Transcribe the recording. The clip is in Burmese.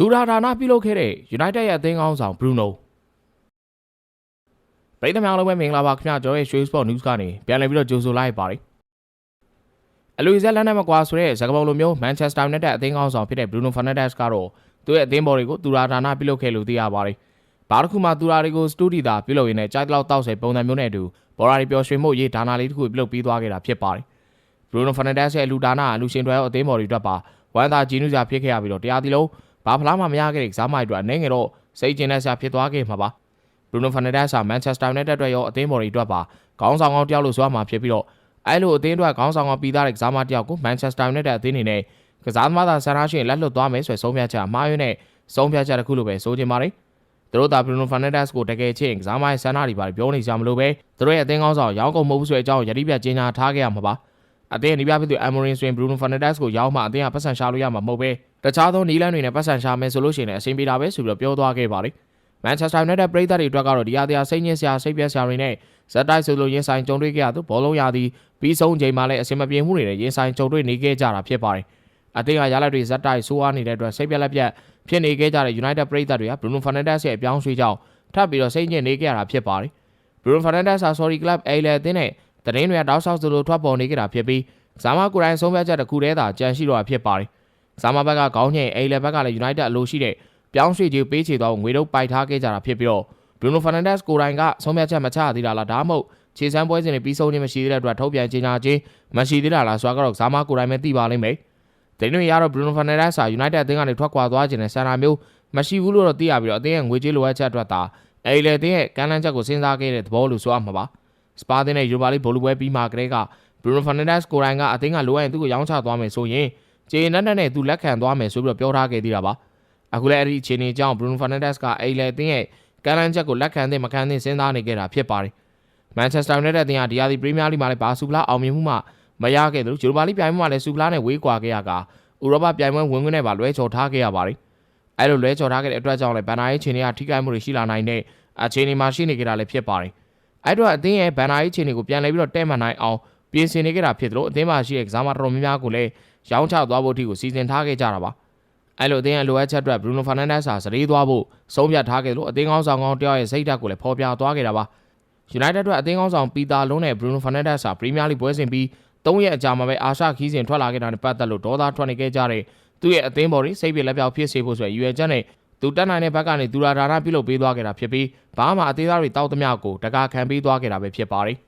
သူရာဒါနာပြုလုပ်ခဲ့တဲ့ United ရဲ့အသင်းကောင်းဆောင် Bruno ပရိသတ်များအားလုံးပဲမင်္ဂလာပါခင်ဗျာကျွန်တော်ရဲ့ Show Sport News ကနေပြန်လည်ပြီးတော့ကြိုဆိုလိုက်ပါတယ်အလူဇက်လန်နဲ့မကွာဆိုတဲ့ဇကပုံလိုမျိုး Manchester United အသင်းကောင်းဆောင်ဖြစ်တဲ့ Bruno Fernandes ကတော့သူ့ရဲ့အသင်းဘော်တွေကိုသူရာဒါနာပြုလုပ်ခဲ့လို့သိရပါတယ်ဘာတစ်ခုမှသူရာတွေကိုစတူဒီတာပြုလုပ်ရင်းနဲ့ကြိုက်တလောက်တောက်ဆယ်ပုံစံမျိုးနဲ့အတူဘော်ရာတွေပျော်ရွှင်မှုရေးဒါနာလေးတစ်ခုပြုလုပ်ပြီးသွားခဲ့တာဖြစ်ပါတယ် Bruno Fernandes ရဲ့လူဒါနာအလူရှင်တွေရောအသင်းဘော်တွေအတွက်ပါဝမ်းသာကြည်နူးစရာဖြစ်ခဲ့ရပြီးတော့တရားသီလုံး ဘာဖလားမှမရခဲ့တဲ့ကစားမတွေအတွက်အနေငယ်တော့စိတ်ကျဉ်တဲ့ဆရာဖြစ်သွားခဲ့မှာပါ Bruno Fernandes ဟာ Manchester United အတွက်ရောအသင်းဘော်တွေအတွက်ပါခေါင်းဆောင်ကောင်းတယောက်လို့ဆိုရမှာဖြစ်ပြီးတော့အဲလိုအသင်းအတွက်ခေါင်းဆောင်ကောင်းပြီးသားတဲ့ကစားမတယောက်ကို Manchester United အသင်းအနေနဲ့ကစားသမားသာဆန္ဒရှိရင်လက်လွတ်သွားမယ်ဆိုတဲ့ဆုံးဖြတ်ချက်အမှားယွင်းတဲ့ဆုံးဖြတ်ချက်တစ်ခုလို့ပဲဆိုချင်ပါတယ်သူတို့သာ Bruno Fernandes ကိုတကယ်ချင်းကစားမရဲ့ဆန္ဒတွေပါပြောနေကြမလို့ပဲသူတို့ရဲ့အသင်းကောင်းဆောင်ရောင်းကုန်မဟုတ်ဘူးဆိုတဲ့အကြောင်းယတိပြကြေညာထားခဲ့ရမှာပါအသင်းအနီးပြဖြစ်သူ Amorim ဆိုရင် Bruno Fernandes ကိုရောင်းမှအသင်းကပတ်စံရှာလို့ရမှာမဟုတ်ပဲ တခြားသောနီးလန်းတွေနဲ့ပတ်စံရှာမယ်ဆိုလို့ရှိရင်လည်းအဆင်ပြေတာပဲဆိုပြီးတော့ပြောသွားခဲ့ပါတယ် Manchester United ပရိသတ်တွေအတွက်ကတော့ဒီအတရားစိတ်ညစ်စရာစိတ်ပြက်စရာတွေနဲ့ဇက်တိုက်ဆိုလို့ရင်ဆိုင်ကြုံတွေ့ခဲ့ရသူဘောလုံးရသည်ပြီးဆုံးချိန်မှာလည်းအဆင်မပြေမှုတွေနဲ့ရင်ဆိုင်ကြုံတွေ့နေခဲ့ကြတာဖြစ်ပါတယ်။အသင်းကရလက်တွေဇက်တိုက်ဆိုးအားနေတဲ့အတွက်စိတ်ပြက်လက်ပြက်ဖြစ်နေခဲ့ကြတဲ့ United ပရိသတ်တွေက Bruno Fernandes ရဲ့အပြောင်းရွှေ့ကြောင်းထပ်ပြီးတော့စိတ်ညစ်နေခဲ့ရတာဖြစ်ပါတယ်။ Bruno Fernandes ဟာ Sorry Club အဲလေအသင်းနဲ့တရင်တွေကတောက်ဆောက်စလိုထွက်ပေါ်နေကြတာဖြစ်ပြီးဇာမကိုရိုင်းဆုံးဖြတ်ချက်တစ်ခုတည်းသာကြံရှိတော့တာဖြစ်ပါတယ်။ ဇာမဘက်ကခေါင်းညင်အဲလေဘက်ကလည်း United အလိုရှိတဲ့ပြောင်းရွှေ့ခြင်းပေးချေတော့ငွေတော့ပိုက်ထားခဲ့ကြတာဖြစ်ပြီးတော့ Bruno Fernandes ကိုယ်တိုင်ကဆုံးဖြတ်ချက်မချသေးတာလားဒါမှမဟုတ်ခြေစမ်းပွဲစဉ်တွေပြီးဆုံးခြင်းမရှိသေးတဲ့အတွက်ထုတ်ပြန်ကြေညာခြင်းမရှိသေးတာလားဆိုတာကတော့ဇာမကိုယ်တိုင်ပဲသိပါလိမ့်မယ်။ဒီနေ့ရတော့ Bruno Fernandes ဟာ United အသင်းကနေထွက်ခွာသွားခြင်းနဲ့ဆန္ဒမျိုးမရှိဘူးလို့တော့သိရပြီးတော့အသင်းရဲ့ငွေကြေးလိုအပ်ချက်အတွက်သာအဲဒီလေအသင်းရဲ့ကမ်းလှမ်းချက်ကိုစဉ်းစားခဲ့တဲ့သဘောလို့ဆိုရမှာပါ။စပါတင်နဲ့ Europa League ဘောလုံးပွဲပြီးမှကတည်းက Bruno Fernandes ကိုယ်တိုင်ကအသင်းကလိုအပ်ရင်သူ့ကိုရောင်းချသွားမယ်ဆိုရင် ခြေနက်နက်နဲ့သူလက်ခံသွားမယ်ဆိုပြီးတော့ပြောထားခဲ့သေးတာပါ။အခုလည်းအဲ့ဒီအခြေအနေကြောင့် Bruno Fernandes ကအဲဒီလေအသင်းရဲ့ကမ်းလှမ်းချက်ကိုလက်ခံသင့်မခံသင့်စဉ်းစားနေကြတာဖြစ်ပါတယ်။ Manchester United အသင်းဟာဒီယာဒီ Premier League မှာလည်းဘာစူပလာအောင်မြင်မှုမှမရခဲ့သလို Europa League ပြိုင်ပွဲမှာလည်းစူပလာနဲ့ဝေးကွာခဲ့ရကဥရောပပြိုင်ပွဲဝင်ခွင့်နဲ့ပါလွဲချော်ထားခဲ့ရပါတယ်။အဲလိုလွဲချော်ထားခဲ့တဲ့အတွက်ကြောင့်လည်းဘန်နာရေးခြေနေကထိခိုက်မှုတွေရှိလာနိုင်တဲ့အခြေအနေမှာရှိနေကြတာလည်းဖြစ်ပါတယ်။အဲတော့အသင်းရဲ့ဘန်နာရေးခြေနေကိုပြန်လဲပြီးတော့တဲ့မှန်နိုင်အောင်ပြင်ဆင်နေကြတာဖြစ်သလိုအသင်းမှာရှိတဲ့ကစားမတော်တော်များများကိုလည်း ရောင်းချသွားဖို့အထိကိုစီစဉ်ထားခဲ့ကြတာပါ။အဲလိုအသင်းရဲ့လိုအပ်ချက်အတွက် Bruno Fernandes ဟာစရေးသွားဖို့ဆုံးဖြတ်ထားခဲ့လို့အသင်းကောင်းဆောင်ကောင်းတယောက်ရဲ့စိတ်ဓာတ်ကိုလည်းဖော်ပြသွားခဲ့တာပါ။ United အတွက်အသင်းကောင်းဆောင်ပီတာလုံးနဲ့ Bruno Fernandes ဟာ Premier League ပွဲစဉ်ပြီး၃ရက်အကြာမှာပဲအာရှခီးစဉ်ထွက်လာခဲ့တာနဲ့ပတ်သက်လို့ဒေါသထွက်နေခဲ့ကြတဲ့သူ့ရဲ့အသင်းဘော်တွေစိတ်ပြလက်ပြောက်ဖြစ်စေဖို့ဆိုရည်ရွယ်ချက်နဲ့သူတက်နိုင်တဲ့ဘက်ကနေသူရာဒါနာပြုလုပ်ပေးသွားခဲ့တာဖြစ်ပြီးဘာမှအသေးသားတွေတောက်သမျှကိုတကာခံပေးသွားခဲ့တာပဲဖြစ်ပါတယ်။